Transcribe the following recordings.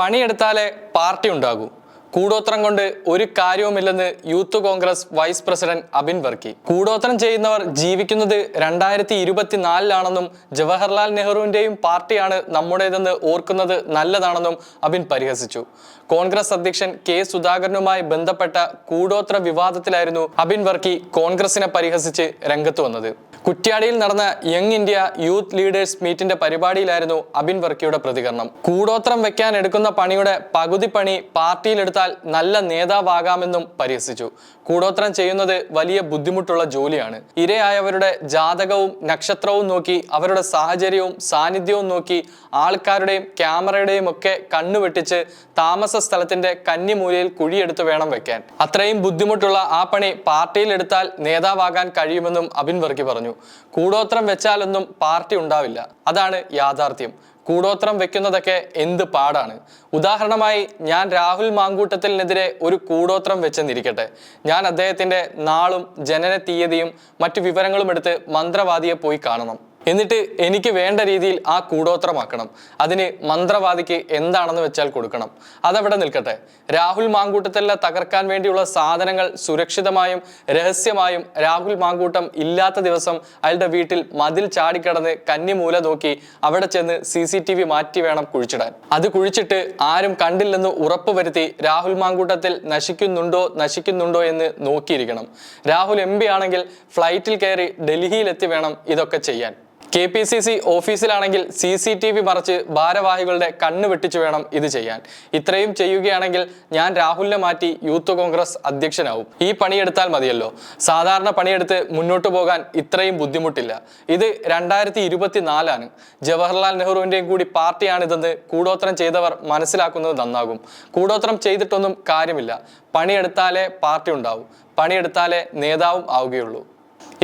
പണിയെടുത്താലേ party ഉണ്ടാകൂ. കൂടോത്രം കൊണ്ട് ഒരു കാര്യവുമില്ലെന്ന് youth Congress vice president Abin Varkey. കൂടോത്രം ചെയ്യുന്നവർ ജീവിക്കുന്നത് രണ്ടായിരത്തി ഇരുപത്തിനാലിലാണെന്നും ജവഹർലാൽ നെഹ്റുവിന്റെയും പാർട്ടിയാണ് നമ്മുടേതെന്ന് ഓർക്കുന്നത് നല്ലതാണെന്നും അബിൻ പരിഹസിച്ചു. കോൺഗ്രസ് അധ്യക്ഷൻ കെ സുധാകരനുമായി ബന്ധപ്പെട്ട കൂടോത്ര വിവാദത്തിലായിരുന്നു അബിൻ വർക്കി കോൺഗ്രസിനെ പരിഹസിച്ച് രംഗത്ത് വന്നത്. കുറ്റ്യാടിയിൽ നടന്ന യങ് ഇന്ത്യ യൂത്ത് ലീഡേഴ്സ് മീറ്റിന്റെ പരിപാടിയിലായിരുന്നു അബിൻ വർക്കിയുടെ പ്രതികരണം. കൂടോത്രം വെക്കാൻ എടുക്കുന്ന പണിയുടെ പകുതി പണി പാർട്ടിയിലെടുത്താൽ നല്ല നേതാവാകാമെന്നും പരിഹസിച്ചു. കൂടോത്രം ചെയ്യുന്നത് വലിയ ബുദ്ധിമുട്ടുള്ള ജോലിയാണ്. ഇരയായവരുടെ ജാതകവും നക്ഷത്രവും നോക്കി അവരുടെ സാഹചര്യവും സാന്നിധ്യവും നോക്കി ആൾക്കാരുടെയും ക്യാമറയുടെയും ഒക്കെ കണ്ണുവെട്ടിച്ച് താമസ സ്ഥലത്തിന്റെ കന്നിമൂലയിൽ കുഴിയെടുത്ത് വേണം വെക്കാൻ. അത്രയും ബുദ്ധിമുട്ടുള്ള ആ പണി പാർട്ടിയിൽ എടുത്താൽ നേതാവാകാൻ കഴിയുമെന്നും അബിൻ വർക്കി പറഞ്ഞു. കൂടോത്രം വെച്ചാലൊന്നും പാർട്ടി ഉണ്ടാവില്ല. അതാണ് യാഥാർത്ഥ്യം. കൂടോത്രം വെക്കുന്നതൊക്കെ എന്ത് പാടാണ്? ഉദാഹരണമായി ഞാൻ രാഹുൽ മാങ്കൂട്ടത്തിനെതിരെ ഒരു കൂടോത്രം വെച്ചെന്നിരിക്കട്ടെ. ഞാൻ അദ്ദേഹത്തിന്റെ നാളും ജനന തീയതിയും മറ്റു വിവരങ്ങളും എടുത്ത് മന്ത്രവാദിയെ പോയി കാണണം. എന്നിട്ട് എനിക്ക് വേണ്ട രീതിയിൽ ആ കൂടോത്രമാക്കണം. അതിന് മന്ത്രവാദിക്ക് എന്താണെന്ന് വെച്ചാൽ കൊടുക്കണം. അതവിടെ നിൽക്കട്ടെ. രാഹുൽ മാങ്കൂട്ടത്തെല്ലാം തകർക്കാൻ വേണ്ടിയുള്ള സാധനങ്ങൾ സുരക്ഷിതമായും രഹസ്യമായും രാഹുൽ മാങ്കൂട്ടം ഇല്ലാത്ത ദിവസം അയാളുടെ വീട്ടിൽ മതിൽ ചാടിക്കടന്ന് കന്നിമൂല നോക്കി അവിടെ ചെന്ന് സി സി ടി വി മാറ്റി വേണം കുഴിച്ചിടാൻ. അത് കുഴിച്ചിട്ട് ആരും കണ്ടില്ലെന്ന് ഉറപ്പുവരുത്തി രാഹുൽ മാങ്കൂട്ടത്തിൽ നശിക്കുന്നുണ്ടോ നശിക്കുന്നുണ്ടോ എന്ന് നോക്കിയിരിക്കണം. രാഹുൽ എം ആണെങ്കിൽ ഫ്ലൈറ്റിൽ കയറി ഡൽഹിയിലെത്തി വേണം ഇതൊക്കെ ചെയ്യാൻ. കെ പി സി സി ഓഫീസിലാണെങ്കിൽ സി സി ടി വി മറച്ച് ഭാരവാഹികളുടെ കണ്ണ് വെട്ടിച്ചു വേണം ഇത് ചെയ്യാൻ. ഇത്രയും ചെയ്യുകയാണെങ്കിൽ ഞാൻ രാഹുലിനെ മാറ്റി യൂത്ത് കോൺഗ്രസ് അധ്യക്ഷനാവും. ഈ പണിയെടുത്താൽ മതിയല്ലോ. സാധാരണ പണിയെടുത്ത് മുന്നോട്ട് പോകാൻ ഇത്രയും ബുദ്ധിമുട്ടില്ല. ഇത് രണ്ടായിരത്തി ഇരുപത്തിനാലാണ് ജവഹർലാൽ നെഹ്റുവിന്റെയും കൂടി പാർട്ടിയാണിതെന്ന് കൂടോത്രം ചെയ്തവർ മനസ്സിലാക്കുന്നത് നന്നാകും. കൂടോത്രം ചെയ്തിട്ടൊന്നും കാര്യമില്ല. പണിയെടുത്താലേ പാർട്ടി ഉണ്ടാവും. പണിയെടുത്താലേ നേതാവും ആവുകയുള്ളൂ.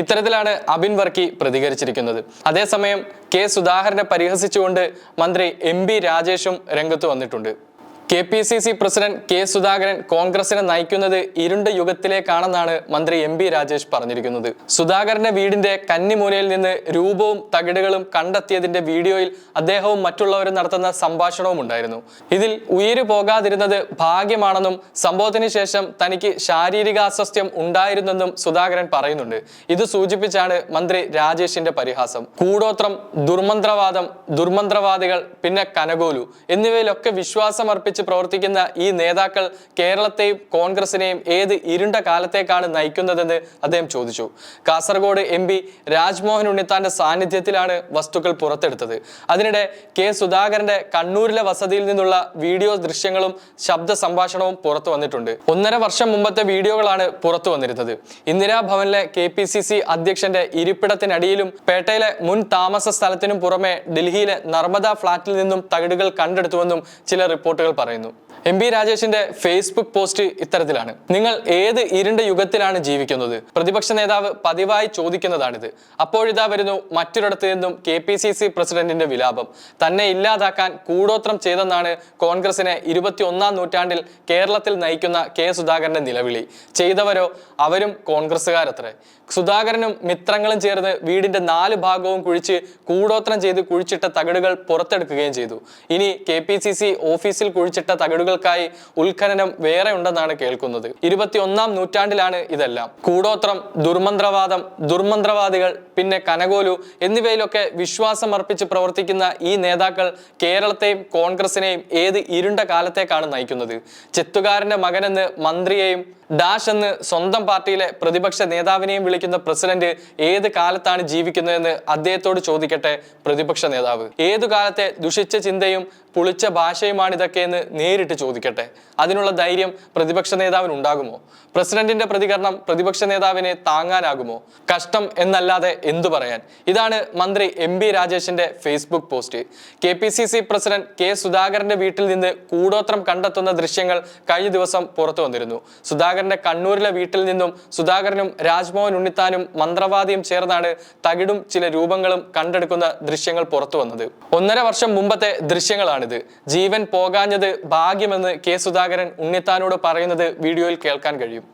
ഇത്തരത്തിലാണ് അബിൻ വർക്കി പ്രതികരിച്ചിരിക്കുന്നത്. അതേസമയം കെ സുധാകരനെ പരിഹസിച്ചുകൊണ്ട് മന്ത്രി എം രാജേഷും രംഗത്ത് വന്നിട്ടുണ്ട്. K P C C president K Sudhakaran കോൺഗ്രസിനെ നയിക്കുന്നത് ഇരുണ്ട യുഗത്തിലേക്കാണെന്നാണ് മന്ത്രി എം ബി രാജേഷ് പറഞ്ഞിരിക്കുന്നത്. സുധാകരന്റെ വീടിന്റെ കന്നിമൂലയിൽ നിന്ന് രൂപവും തകിടുകളും കണ്ടെത്തിയതിന്റെ വീഡിയോയിൽ അദ്ദേഹവും മറ്റുള്ളവരും നടത്തുന്ന സംഭാഷണവും ഉണ്ടായിരുന്നു. ഇതിൽ ഉയരു പോകാതിരുന്നത് ഭാഗ്യമാണെന്നും സംഭവത്തിന് ശേഷം തനിക്ക് ശാരീരിക അസ്വസ്ഥ്യം ഉണ്ടായിരുന്നെന്നും സുധാകരൻ പറയുന്നുണ്ട്. ഇത് സൂചിപ്പിച്ചാണ് മന്ത്രി രാജേഷിന്റെ പരിഹാസം. കൂടോത്രം ദുർമന്ത്രവാദം ദുർമന്ത്രവാദികൾ പിന്നെ കനകോലു എന്നിവയിലൊക്കെ വിശ്വാസമർപ്പിച്ച് പ്രവർത്തിക്കുന്ന ഈ നേതാക്കൾ കേരളത്തെയും കോൺഗ്രസിനെയും ഏത് ഇരുണ്ട കാലത്തേക്കാണ് നയിക്കുന്നതെന്ന് അദ്ദേഹം ചോദിച്ചു. കാസർഗോഡ് എം പി രാജ്മോഹൻ ഉണ്ണിത്താന്റെ സാന്നിധ്യത്തിലാണ് വസ്തുക്കൾ പുറത്തെടുത്തത്. അതിനിടെ കെ സുധാകരന്റെ കണ്ണൂരിലെ വസതിയിൽ നിന്നുള്ള വീഡിയോ ദൃശ്യങ്ങളും ശബ്ദ സംഭാഷണവും പുറത്തു വന്നിട്ടുണ്ട്. ഒന്നര വർഷം മുമ്പത്തെ വീഡിയോകളാണ് പുറത്തു വന്നിരുന്നത്. ഇന്ദിരാഭവനിലെ കെ പി സി സി അധ്യക്ഷന്റെ ഇരിപ്പിടത്തിനടിയിലും പേട്ടയിലെ മുൻ താമസ സ്ഥലത്തിനും പുറമെ ഡൽഹിയിലെ നർമ്മദ ഫ്ളാറ്റിൽ നിന്നും തകിടുകൾ കണ്ടെടുത്തുവെന്നും ചില റിപ്പോർട്ടുകൾ പറയുന്നു. എം പി രാജേഷിന്റെ ഫേസ്ബുക്ക് പോസ്റ്റ് ഇത്തരത്തിലാണ്. നിങ്ങൾ ഏത് ഇരുണ്ട യുഗത്തിലാണ് ജീവിക്കുന്നത്? പ്രതിപക്ഷ നേതാവ് പതിവായി ചോദിക്കുന്നതാണിത്. അപ്പോഴിതാ വരുന്നു മറ്റൊരിടത്ത് നിന്നും കെ പി സി സി പ്രസിഡന്റിന്റെ വിലാപം. തന്നെ ഇല്ലാതാക്കാൻ കൂടോത്രം ചെയ്തെന്നാണ് കോൺഗ്രസിനെ ഇരുപത്തി ഒന്നാം നൂറ്റാണ്ടിൽ കേരളത്തിൽ നയിക്കുന്ന കെ സുധാകരന്റെ നിലവിളി. ചെയ്തവരോ അവരും കോൺഗ്രസ്സുകാരത്രേ. സുധാകരനും മിത്രങ്ങളും ചേർന്ന് വീടിന്റെ നാല് ഭാഗവും കുഴിച്ച് കൂടോത്രം ചെയ്ത് കുഴിച്ചിട്ട തകിടുകൾ പുറത്തെടുക്കുകയും ചെയ്തു. ഇനി കെ പി സി സി ഓഫീസിൽ തകിടുകൾക്കായി ഉത്ഖനനം വേറെ ഉണ്ടെന്നാണ് കേൾക്കുന്നത്. ഇരുപത്തിയൊന്നാം നൂറ്റാണ്ടിലാണ് ഇതെല്ലാം. കൂടോത്രം ദുർമന്ത്രവാദം ദുർമന്ത്രവാദികൾ പിന്നെ കനകോലു എന്നിവയിലൊക്കെ വിശ്വാസം അർപ്പിച്ച് പ്രവർത്തിക്കുന്ന ഈ നേതാക്കൾ കേരളത്തെയും കോൺഗ്രസിനെയും ഏത് ഇരുണ്ട കാലത്തേക്കാണ് നയിക്കുന്നത്? ചെത്തുകാരന്റെ മകനെന്ന് മന്ത്രിയെയും ഡാഷ് എന്ന് സ്വന്തം പാർട്ടിയിലെ പ്രതിപക്ഷ നേതാവിനെയും വിളിക്കുന്ന പ്രസിഡന്റ് ഏത് കാലത്താണ് ജീവിക്കുന്നതെന്ന് അദ്ദേഹത്തോട് ചോദിക്കട്ടെ പ്രതിപക്ഷ നേതാവ്. ഏതു കാലത്തെ ദുഷിച്ച ചിന്തയും പുളിച്ച ഭാഷയുമാണ് ഇതൊക്കെ എന്ന് നേരിട്ട് ചോദിക്കട്ടെ? അതിനുള്ള ധൈര്യം പ്രതിപക്ഷ നേതാവിന് ഉണ്ടാകുമോ? പ്രസിഡന്റിന്റെ പ്രതികരണം പ്രതിപക്ഷ നേതാവിനെ താങ്ങാനാകുമോ? കഷ്ടം എന്നല്ലാതെ എന്തു പറയാൻ? ഇതാണ് മന്ത്രി എം ബി രാജേഷിന്റെ Facebook post. K P C C president K സുധാകരന്റെ വീട്ടിൽ നിന്ന് കൂടോത്രം കണ്ടെത്തുന്ന ദൃശ്യങ്ങൾ കഴിഞ്ഞ ദിവസം പുറത്തു വന്നിരുന്നു. സുധാകരന്റെ കണ്ണൂരിലെ വീട്ടിൽ നിന്നും സുധാകരനും രാജ്മോഹൻ ഉണ്ണിത്താനും മന്ത്രവാദിയും ചേർന്നാണ് തകിടും ചില രൂപങ്ങളും കണ്ടെടുക്കുന്ന ദൃശ്യങ്ങൾ പുറത്തു വന്നത്. ഒന്നര വർഷം മുമ്പത്തെ ദൃശ്യങ്ങളാണിത്. ജീവൻ പോകാഞ്ഞത് ഭാഗ്യമെന്ന് കെ സുധാകരൻ ഉണ്ണിത്താനോട് പറയുന്നത് വീഡിയോയിൽ കേൾക്കാൻ കഴിയും.